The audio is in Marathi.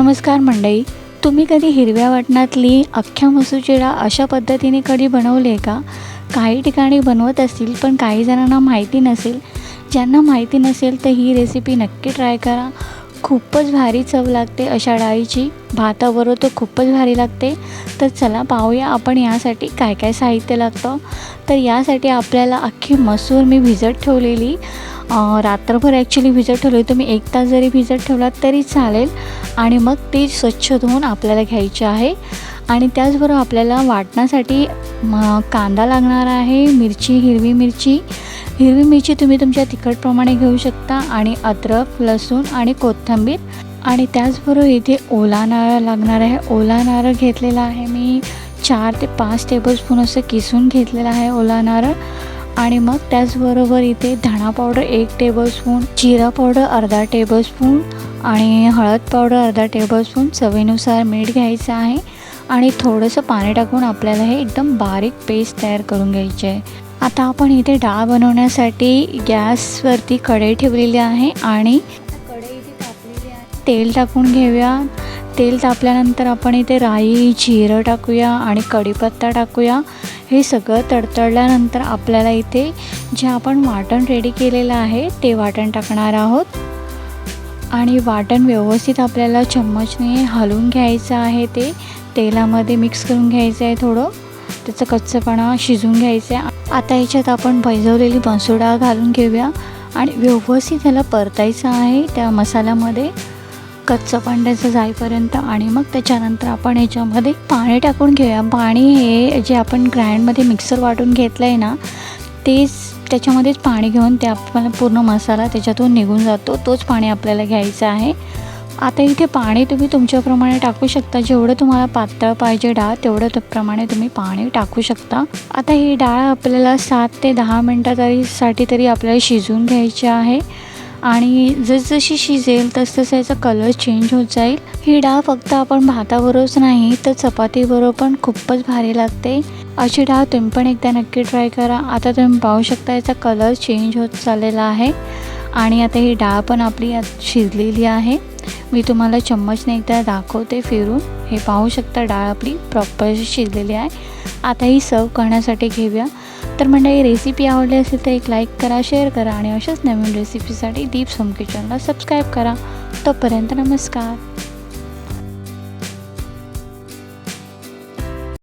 नमस्कार मंडई तुम्ही कधी हिरव्या वाटणातली अख्ख्या मसूरची अशा पद्धतीने कधी बनवली आहे का? काही ठिकाणी बनवत असतील पण काही जणांना माहिती नसेल. ज्यांना माहिती नसेल तर ही रेसिपी नक्की ट्राय करा. खूपच भारी चव लागते अशा डाळीची. भाताबरोबर तर खूपच भारी लागते. तर चला पाहूया आपण यासाठी काय काय साहित्य लागतं. तर यासाठी आपल्याला अख्खी मसूर मी भिजत ठेवलेली. रात्रभर ॲक्च्युली भिजत ठेवली. तुम्ही एक तास जरी भिजत ठेवलात तरी चालेल. आणि मग ती स्वच्छ धुवून आपल्याला घ्यायची आहे. आणि त्याचबरोबर आपल्याला वाटण्यासाठी कांदा लागणार आहे मिरची हिरवी मिरची. हिरवी मिरची तुम्ही तुमच्या तिखटप्रमाणे घेऊ शकता आणि अद्रक लसूण आणि कोथिंबीर. आणि त्याचबरोबर इथे ओला नारळ लागणार आहे. ओला नारळ घेतलेला आहे मी. चार ते पाच टेबलस्पून असं किसून घेतलेला आहे ओला नारळ. आणि मग त्याचबरोबर इथे धणा पावडर एक टेबलस्पून जिरा पावडर अर्धा टेबलस्पून आणि हळद पावडर अर्धा टेबलस्पून चवीनुसार मीठ घ्यायचं आहे. आणि थोडंसं पाणी टाकून आपल्याला हे एकदम बारीक पेस्ट तयार करून घ्यायचे आहे. आता आपण इथे डाळ बनवण्यासाठी गॅसवरती कढई ठेवलेली आहे आणि कढई इथे तापलेली आहे. तेल टाकून घेऊया. तेल तापल्यानंतर आपण इथे राई जिरं टाकूया आणि कढीपत्ता टाकूया. हे सगळं तडतडल्यानंतर आपल्याला इथे जे आपण वाटण रेडी केलेलं आहे ते वाटण टाकणार आहोत. आणि वाटण व्यवस्थित आपल्याला चम्मचने हलवून घ्यायचं आहे ते. तेलामध्ये मिक्स करून घ्यायचं आहे थोडं. त्याचं कच्चपणा शिजून घ्यायचं आहे. आता याच्यात आपण भैजवलेली मसूर डाळ घालून घेऊया. आणि व्यवस्थित ह्याला परतायचं आहे त्या मसाल्यामध्ये. कच्चं पांड्याचं जाईपर्यंत आणि मग त्याच्यानंतर आपण याच्यामध्ये पाणी टाकून घेऊया. पाणी हे जे आपण ग्राइंडमध्ये मिक्सर वाटून घेतलं आहे ना तेच त्याच्यामध्येच पाणी घेऊन ते आपल्याला पूर्ण मसाला त्याच्यातून निघून जातो. तोच पाणी आपल्याला घ्यायचं आहे. आता इथे पाणी तुम्ही तुमच्याप्रमाणे टाकू शकता. जेवढं तुम्हाला पातळ पाहिजे डाळ तेवढं त्याप्रमाणे तुम्ही पाणी टाकू शकता. आता ही डाळ आपल्याला सात ते दहा मिनटं तरी साठी तरी आपल्याला शिजवून घ्यायची आहे. आणि जसजशी शिजेल तसतसं याचा कलर चेंज होत जाईल. ही डाळ फक्त आपण भाताबरोबरच नाही तर चपातीबरोबर पण खूपच भारी लागते. अशी डाळ तुम्ही पण एकदा नक्की ट्राय करा. आता तुम्ही पाहू शकता याचा कलर चेंज होत चाललेला आहे. आणि आता ही डाळ पण आपली शिजलेली आहे. मी तुम्हाला चम्मचने एकदा दाखवते फिरून. हे पाहू शकता डाळ आपली प्रॉपर शिजलेली आहे. आता ही सर्व करण्यासाठी घेऊया. तर मंडळी रेसिपी आवडली असेल तर एक लाईक करा शेअर करा आणि अशाच नवीन रेसिपीसाठी दीप होम किचनला सबस्क्राईब करा. तोपर्यंत नमस्कार.